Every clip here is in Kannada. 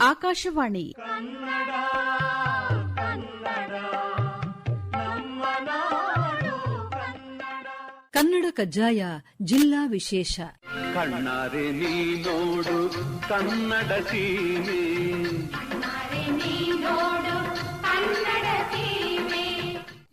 ಆಕಾಶವಾಣಿ. ಕನ್ನಡ ಕನ್ನಡ ಕಜ್ಜಾಯ ಜಿಲ್ಲಾ ವಿಶೇಷ. ಕಣ್ಣಾರೆ ನೀ ನೋಡು ಕನ್ನಡ ಸೀಮೆ.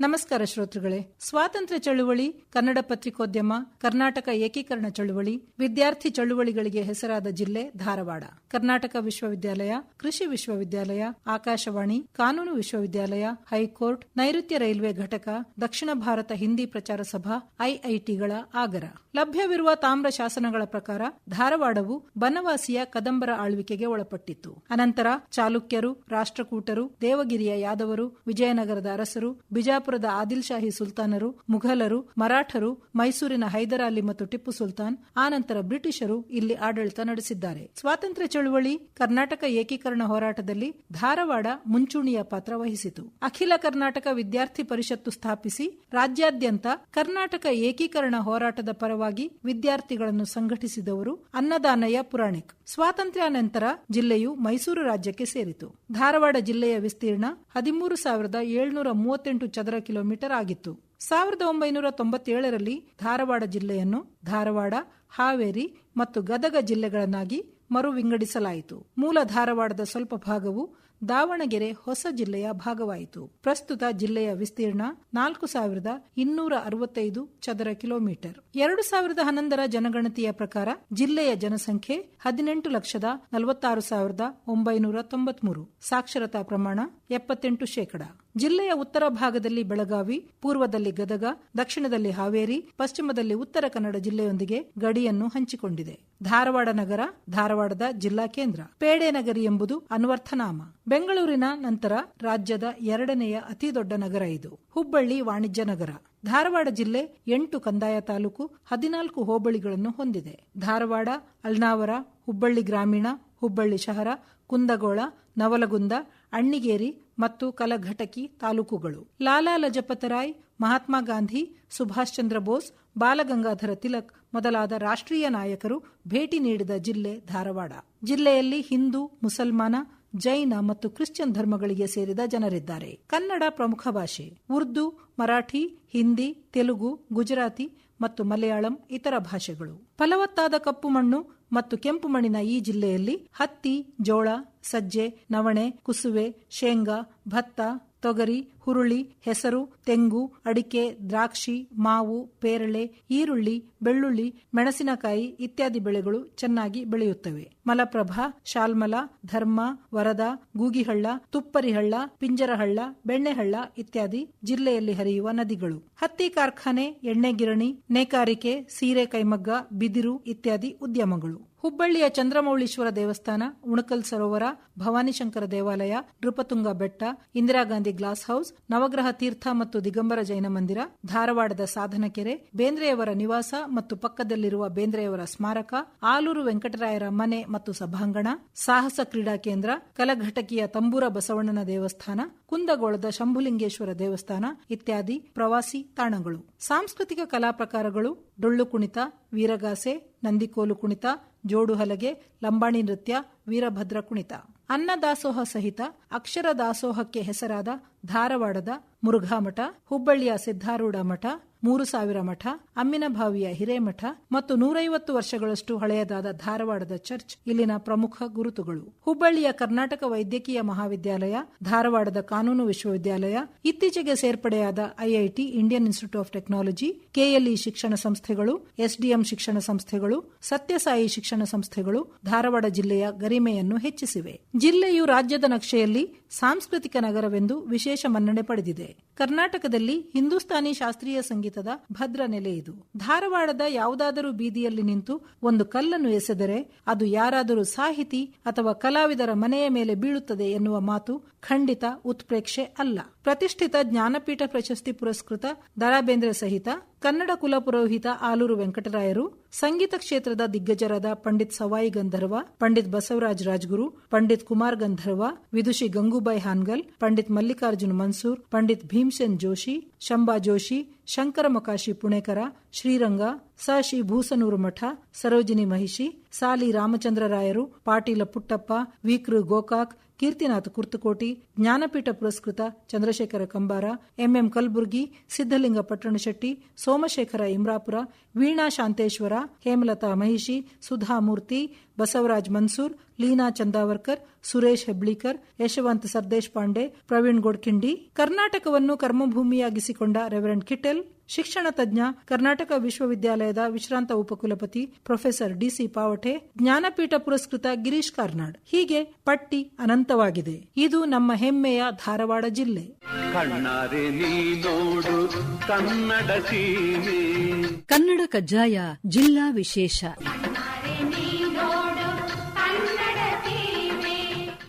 ನಮಸ್ಕಾರ ಶ್ರೋತೃಗಳೇ. ಸ್ವಾತಂತ್ರ್ಯ ಚಳುವಳಿ, ಕನ್ನಡ ಪತ್ರಿಕೋದ್ಯಮ, ಕರ್ನಾಟಕ ಏಕೀಕರಣ ಚಳುವಳಿ, ವಿದ್ಯಾರ್ಥಿ ಚಳುವಳಿಗಳಿಗೆ ಹೆಸರಾದ ಜಿಲ್ಲೆ ಧಾರವಾಡ. ಕರ್ನಾಟಕ ವಿಶ್ವವಿದ್ಯಾಲಯ, ಕೃಷಿ ವಿಶ್ವವಿದ್ಯಾಲಯ, ಆಕಾಶವಾಣಿ, ಕಾನೂನು ವಿಶ್ವವಿದ್ಯಾಲಯ, ಹೈಕೋರ್ಟ್, ನೈಋತ್ಯ ರೈಲ್ವೆ ಘಟಕ, ದಕ್ಷಿಣ ಭಾರತ ಹಿಂದಿ ಪ್ರಚಾರ ಸಭಾ, ಐಐಟಿಗಳ ಆಗರ. ಲಭ್ಯವಿರುವ ತಾಮ್ರ ಶಾಸನಗಳ ಪ್ರಕಾರ ಧಾರವಾಡವು ಬನವಾಸಿಯ ಕದಂಬರ ಆಳ್ವಿಕೆಗೆ ಒಳಪಟ್ಟಿತ್ತು. ಅನಂತರ ಚಾಲುಕ್ಯರು, ರಾಷ್ಟ್ರಕೂಟರು, ದೇವಗಿರಿಯ ಯಾದವರು, ವಿಜಯನಗರದ ಅರಸರು ಬಿಜಾಪುರದ ಆದಿಲ್ ಶಾಹಿ ಸುಲ್ತಾನರು, ಮುಘಲರು, ಮರಾಠರು, ಮೈಸೂರಿನ ಹೈದರಾಲಿ ಮತ್ತು ಟಿಪ್ಪು ಸುಲ್ತಾನ್ ಆನಂತರ ಬ್ರಿಟಿಷರು ಇಲ್ಲಿ ಆಡಳಿತ ನಡೆಸಿದ್ದಾರೆ. ಸ್ವಾತಂತ್ರ್ಯ ಚಳುವಳಿ, ಕರ್ನಾಟಕ ಏಕೀಕರಣ ಹೋರಾಟದಲ್ಲಿ ಧಾರವಾಡ ಮುಂಚೂಣಿಯ ಪಾತ್ರ ವಹಿಸಿತು. ಅಖಿಲ ಕರ್ನಾಟಕ ವಿದ್ಯಾರ್ಥಿ ಪರಿಷತ್ತು ಸ್ಥಾಪಿಸಿ, ರಾಜ್ಯಾದ್ಯಂತ ಕರ್ನಾಟಕ ಏಕೀಕರಣ ಹೋರಾಟದ ಪರವಾಗಿ ವಿದ್ಯಾರ್ಥಿಗಳನ್ನು ಸಂಘಟಿಸಿದವರು ಅನ್ನದಾನಯ್ಯ ಪುರಾಣಿಕ್. ಸ್ವಾತಂತ್ರ್ಯಾನಂತರ ಜಿಲ್ಲೆಯು ಮೈಸೂರು ರಾಜ್ಯಕ್ಕೆ ಸೇರಿತು. ಧಾರವಾಡ ಜಿಲ್ಲೆಯ ವಿಸ್ತೀರ್ಣ ಹದಿಮೂರು ಸಾವಿರದ ಏಳುನೂರ ಮೂವತ್ತೆಂಟು ಚದರ ಕಿಲೋಮೀಟರ್ ಆಗಿತ್ತು. ಸಾವಿರದ ಒಂಬೈನೂರ ತೊಂಬತ್ತೇಳರಲ್ಲಿ ಧಾರವಾಡ ಜಿಲ್ಲೆಯನ್ನು ಧಾರವಾಡ, ಹಾವೇರಿ ಮತ್ತು ಗದಗ ಜಿಲ್ಲೆಗಳನ್ನಾಗಿ ಮರು ವಿಂಗಡಿಸಲಾಯಿತು ಮೂಲ ಧಾರವಾಡದ ಸ್ವಲ್ಪ ಭಾಗವು ದಾವಣಗೆರೆ ಹೊಸ ಜಿಲ್ಲೆಯ ಭಾಗವಾಯಿತು. ಪ್ರಸ್ತುತ ಜಿಲ್ಲೆಯ ವಿಸ್ತೀರ್ಣ ನಾಲ್ಕು ಸಾವಿರದ ಇನ್ನೂರ ಅರವತ್ತೈದು ಚದರ ಕಿಲೋಮೀಟರ್. ಎರಡು ಸಾವಿರದ ಹನ್ನೊಂದರ ಜನಗಣತಿಯ ಪ್ರಕಾರ ಜಿಲ್ಲೆಯ ಜನಸಂಖ್ಯೆ ಹದಿನೆಂಟು ಲಕ್ಷದ ನಲವತ್ತಾರು ಸಾವಿರದ ಒಂಬೈನೂರ ತೊಂಬತ್ಮೂರು. ಸಾಕ್ಷರತಾ ಪ್ರಮಾಣ ಎಪ್ಪತ್ತೆಂಟು ಶೇಕಡ. ಜಿಲ್ಲೆಯ ಉತ್ತರ ಭಾಗದಲ್ಲಿ ಬೆಳಗಾವಿ, ಪೂರ್ವದಲ್ಲಿ ಗದಗ, ದಕ್ಷಿಣದಲ್ಲಿ ಹಾವೇರಿ, ಪಶ್ಚಿಮದಲ್ಲಿ ಉತ್ತರ ಕನ್ನಡ ಜಿಲ್ಲೆಯೊಂದಿಗೆ ಗಡಿಯನ್ನು ಹಂಚಿಕೊಂಡಿದೆ. ಧಾರವಾಡ ನಗರ, ಧಾರವಾಡದ ಜಿಲ್ಲಾ ಕೇಂದ್ರ. ಪೇಡೆ ನಗರಿ ಎಂಬುದು ಅನ್ವರ್ಥನಾಮ. ಬೆಂಗಳೂರಿನ ನಂತರ ರಾಜ್ಯದ ಎರಡನೆಯ ಅತಿ ದೊಡ್ಡ ನಗರ ಇದು, ಹುಬ್ಬಳ್ಳಿ ವಾಣಿಜ್ಯ ನಗರ. ಧಾರವಾಡ ಜಿಲ್ಲೆ ಎಂಟು ಕಂದಾಯ ತಾಲೂಕು ಹದಿನಾಲ್ಕು ಹೋಬಳಿಗಳನ್ನು ಹೊಂದಿದೆ. ಧಾರವಾಡ, ಅಳ್ನಾವರ ಹುಬ್ಬಳ್ಳಿ ಗ್ರಾಮೀಣ, ಹುಬ್ಬಳ್ಳಿ ಶಹರ, ಕುಂದಗೋಳ, ನವಲಗುಂದ, ಅಣ್ಣಿಗೇರಿ ಮತ್ತು ಕಲಘಟಕಿ ತಾಲೂಕುಗಳು. ಲಾಲಾ ಲಜಪತರಾಯ್ ಮಹಾತ್ಮ ಗಾಂಧಿ, ಸುಭಾಷ್ ಚಂದ್ರ ಬೋಸ್, ಬಾಲಗಂಗಾಧರ ತಿಲಕ್ ಮೊದಲಾದ ರಾಷ್ಟ್ರೀಯ ನಾಯಕರು ಭೇಟಿ ನೀಡಿದ ಜಿಲ್ಲೆ ಧಾರವಾಡ. ಜಿಲ್ಲೆಯಲ್ಲಿ ಹಿಂದೂ, ಮುಸಲ್ಮಾನ ಜೈನ ಮತ್ತು ಕ್ರಿಶ್ಚಿಯನ್ ಧರ್ಮಗಳಿಗೆ ಸೇರಿದ ಜನರಿದ್ದಾರೆ. ಕನ್ನಡ ಪ್ರಮುಖ ಭಾಷೆ. ಉರ್ದು, ಮರಾಠಿ, ಹಿಂದಿ, ತೆಲುಗು, ಗುಜರಾತಿ ಮತ್ತು ಮಲಯಾಳಂ ಇತರ ಭಾಷೆಗಳು. ಫಲವತ್ತಾದ ಕಪ್ಪು ಮಣ್ಣು ಮತ್ತು ಕೆಂಪು ಮಣ್ಣಿನ ಈ ಜಿಲ್ಲೆಯಲ್ಲಿ ಹತ್ತಿ, ಜೋಳ, ಸಜ್ಜೆ, ನವಣೆ, ಕುಸುವೆ, ಶೇಂಗಾ, ಭತ್ತ, ತೊಗರಿ ಹುರುಳಿ, ಹೆಸರು, ತೆಂಗು, ಅಡಿಕೆ, ದ್ರಾಕ್ಷಿ, ಮಾವು, ಪೇರಳೆ, ಈರುಳ್ಳಿ, ಬೆಳ್ಳುಳ್ಳಿ, ಮೆಣಸಿನಕಾಯಿ ಇತ್ಯಾದಿ ಬೆಳೆಗಳು ಚೆನ್ನಾಗಿ ಬೆಳೆಯುತ್ತವೆ. ಮಲಪ್ರಭಾ, ಶಾಲ್ಮಲ, ಧರ್ಮ, ವರದ, ಗೂಗಿಹಳ್ಳ, ತುಪ್ಪರಿಹಳ್ಳ, ಪಿಂಜರಹಳ್ಳ, ಬೆಣ್ಣೆಹಳ್ಳ ಇತ್ಯಾದಿ ಜಿಲ್ಲೆಯಲ್ಲಿ ಹರಿಯುವ ನದಿಗಳು. ಹತ್ತಿ ಕಾರ್ಖಾನೆ, ಎಣ್ಣೆ ಗಿರಣಿ, ನೇಕಾರಿಕೆ, ಸೀರೆ ಕೈಮಗ್ಗ, ಬಿದಿರು ಇತ್ಯಾದಿ ಉದ್ಯಮಗಳು. ಹುಬ್ಬಳ್ಳಿಯ ಚಂದ್ರಮೌಳೀಶ್ವರ ದೇವಸ್ಥಾನ, ಉಣಕಲ್ ಸರೋವರ, ಭವಾನಿಶಂಕರ ದೇವಾಲಯ, ನೃಪತುಂಗ ಬೆಟ್ಟ ಇಂದಿರಾಗಾಂಧಿ ಗ್ಲಾಸ್ ಹೌಸ್ ನವಗ್ರಹ ತೀರ್ಥ ಮತ್ತು ದಿಗಂಬರ ಜೈನ ಮಂದಿರ, ಧಾರವಾಡದ ಸಾಧನಕೆರೆ, ಬೇಂದ್ರೆಯವರ ನಿವಾಸ ಮತ್ತು ಪಕ್ಕದಲ್ಲಿರುವ ಬೇಂದ್ರೆಯವರ ಸ್ಮಾರಕ, ಆಲೂರು ವೆಂಕಟರಾಯರ ಮನೆ ಮತ್ತು ಸಭಾಂಗಣ, ಸಾಹಸ ಕ್ರೀಡಾ ಕೇಂದ್ರ, ಕಲಘಟಕಿಯ ತಂಬೂರ ಬಸವಣ್ಣನ ದೇವಸ್ಥಾನ, ಕುಂದಗೋಳದ ಶಂಭುಲಿಂಗೇಶ್ವರ ದೇವಸ್ಥಾನ ಇತ್ಯಾದಿ ಪ್ರವಾಸಿ ತಾಣಗಳು. ಸಾಂಸ್ಕೃತಿಕ ಕಲಾ ಪ್ರಕಾರಗಳು ಡೊಳ್ಳು ಕುಣಿತ, ವೀರಗಾಸೆ, ನಂದಿಕೋಲು ಕುಣಿತ, ಜೋಡು ಹಲಗೆ, ಲಂಬಾಣಿ ನೃತ್ಯ, ವೀರಭದ್ರ ಕುಣಿತ. ಅನ್ನದಾಸೋಹ ಸಹಿತ ಅಕ್ಷರ ದಾಸೋಹಕ್ಕೆ ಹೆಸರಾದ ಧಾರವಾಡದ ಮುರುಘಾಮಠ ಹುಬ್ಬಳ್ಳಿಯ ಸಿದ್ದಾರೂಢ ಮಠ ಮೂರು ಸಾವಿರ ಮಠ ಅಮ್ಮಿನಭಾವಿಯ ಹಿರೇಮಠ ಮತ್ತು ನೂರೈವತ್ತು ವರ್ಷಗಳಷ್ಟು ಹಳೆಯದಾದ ಧಾರವಾಡದ ಚರ್ಚ್ ಇಲ್ಲಿನ ಪ್ರಮುಖ ಗುರುತುಗಳು. ಹುಬ್ಬಳ್ಳಿಯ ಕರ್ನಾಟಕ ವೈದ್ಯಕೀಯ ಮಹಾವಿದ್ಯಾಲಯ, ಧಾರವಾಡದ ಕಾನೂನು ವಿಶ್ವವಿದ್ಯಾಲಯ, ಇತ್ತೀಚೆಗೆ ಸೇರ್ಪಡೆಯಾದ IIT, Indian Institute of Technology, KLE ಶಿಕ್ಷಣ ಸಂಸ್ಥೆಗಳು, ಎಸ್ಡಿಎಂ ಶಿಕ್ಷಣ ಸಂಸ್ಥೆಗಳು, ಸತ್ಯಸಾಯಿ ಶಿಕ್ಷಣ ಸಂಸ್ಥೆಗಳು ಧಾರವಾಡ ಜಿಲ್ಲೆಯ ಗರಿಮೆಯನ್ನು ಹೆಚ್ಚಿಸಿವೆ. ಜಿಲ್ಲೆಯು ರಾಜ್ಯದ ನಕ್ಷೆಯಲ್ಲಿ ಸಾಂಸ್ಕೃತಿಕ ನಗರವೆಂದು ವಿಶೇಷ ಮನ್ನಣೆ ಪಡೆದಿದೆ. ಕರ್ನಾಟಕದಲ್ಲಿ ಹಿಂದೂಸ್ತಾನಿ ಶಾಸ್ತ್ರೀಯ ಸಂಗೀತದ ಭದ್ರ ನೆಲೆ ಇದು. ಧಾರವಾಡದ ಯಾವುದಾದರೂ ಬೀದಿಯಲ್ಲಿ ನಿಂತು ಒಂದು ಕಲ್ಲನ್ನು ಎಸೆದರೆ ಅದು ಯಾರಾದರೂ ಸಾಹಿತಿ ಅಥವಾ ಕಲಾವಿದರ ಮನೆಯ ಮೇಲೆ ಬೀಳುತ್ತದೆ ಎನ್ನುವ ಮಾತು ಖಂಡಿತ ಉತ್ಪ್ರೇಕ್ಷೆ ಅಲ್ಲ. ಪ್ರತಿಷ್ಠಿತ ಜ್ಞಾನಪೀಠ ಪ್ರಶಸ್ತಿ ಪುರಸ್ಕೃತ ದರಾಬೇಂದ್ರ ಸಹಿತ ಕನ್ನಡ ಕುಲಪುರೋಹಿತ ಆಲೂರು ವೆಂಕಟರಾಯರು, ಸಂಗೀತ ಕ್ಷೇತ್ರದ ದಿಗ್ಗಜರಾದ ಪಂಡಿತ್ ಸವಾಯಿ ಗಂಧರ್ವ, ಪಂಡಿತ್ ಬಸವರಾಜ್ ರಾಜ್ಗುರು, ಪಂಡಿತ್ ಕುಮಾರ್ ಗಂಧರ್ವ, ವಿದುಷಿ ಗಂಗೂಬಾಯಿ ಹಾನ್ಗಲ್, ಪಂಡಿತ್ ಮಲ್ಲಿಕಾರ್ಜುನ್ ಮನ್ಸೂರ್, ಪಂಡಿತ್ ಭೀಮ್ಸೆನ್ ಜೋಶಿ ಶಂಬಾ ಜೋಶಿ ಶಂಕರ ಮಕಾಶಿ ಪುಣೇಕರ, ಶ್ರೀರಂಗ, ಸ. ಶ್ರೀ ಭೂಸನೂರು ಮಠ, ಸರೋಜಿನಿ ಮಹಿಷಿ ಸಾಲಿ ರಾಮಚಂದ್ರರಾಯರು, ಪಾಟೀಲ ಪುಟ್ಟಪ್ಪ, ವಿಕ್ರು ಗೋಕಾಕ್, ಕೀರ್ತಿನಾಥ್ ಕುರ್ತಕೋಟಿ, ಜ್ಞಾನಪೀಠ ಪುರಸ್ಕೃತ ಚಂದ್ರಶೇಖರ ಕಂಬಾರ, ಎಂಎಂ ಕಲಬುರ್ಗಿ ಸಿದ್ದಲಿಂಗ ಪಟ್ಟಣಶೆಟ್ಟಿ, ಸೋಮಶೇಖರ ಇಮ್ರಾಪುರ, ವೀಣಾ ಶಾಂತೇಶ್ವರ, ಹೇಮಲತಾ ಮಹಿಷಿ ಸುಧಾಮೂರ್ತಿ ಬಸವರಾಜ್ ಮನ್ಸೂರ್, ಲೀನಾ ಚಂದಾವರ್ಕರ್, ಸುರೇಶ್ ಹೆಬ್ಳಿಕರ್, ಯಶವಂತ್ ಸರ್ದೇಶ್ ಪಾಂಡೆ, ಪ್ರವೀಣ್ ಗೋಡ್ಖಿಂಡಿ. ಕರ್ನಾಟಕವನ್ನು ಕರ್ಮಭೂಮಿಯಾಗಿಸಿಕೊಂಡ ರೆವರೆಂಡ್ ಕಿಟೆಲ್ ಶಿಕ್ಷಣ ತಜ್ಞ ಕರ್ನಾಟಕ ವಿಶ್ವವಿದ್ಯಾಲಯದ ವಿಶ್ರಾಂತ ಉಪಕುಲಪತಿ professor D C Pavate Jnanpith ಪುರಸ್ಕೃತ ಗಿರೀಶ್ ಕಾರ್ನಾಡ್. ಹೀಗೆ ಪಟ್ಟಿ ಅನಂತವಾಗಿದೆ. ಇದು ನಮ್ಮ ಹೆಮ್ಮೆಯ ಧಾರವಾಡ ಜಿಲ್ಲೆ. ಕಣ್ಣಾರೆ ನೀ ನೋಡು ಕನ್ನಡ ಸೀಮೆ. ಕನ್ನಡ ಕಜ್ಜಾಯ ಜಿಲ್ಲಾ ವಿಶೇಷ.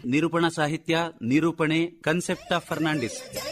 ನಿರೂಪಣಾ ಸಾಹಿತ್ಯ ನಿರೂಪಣೆ ಕನ್ಸೆಪ್ಟ್ ಆಫ್ ಫರ್ನಾಂಡಿಸ್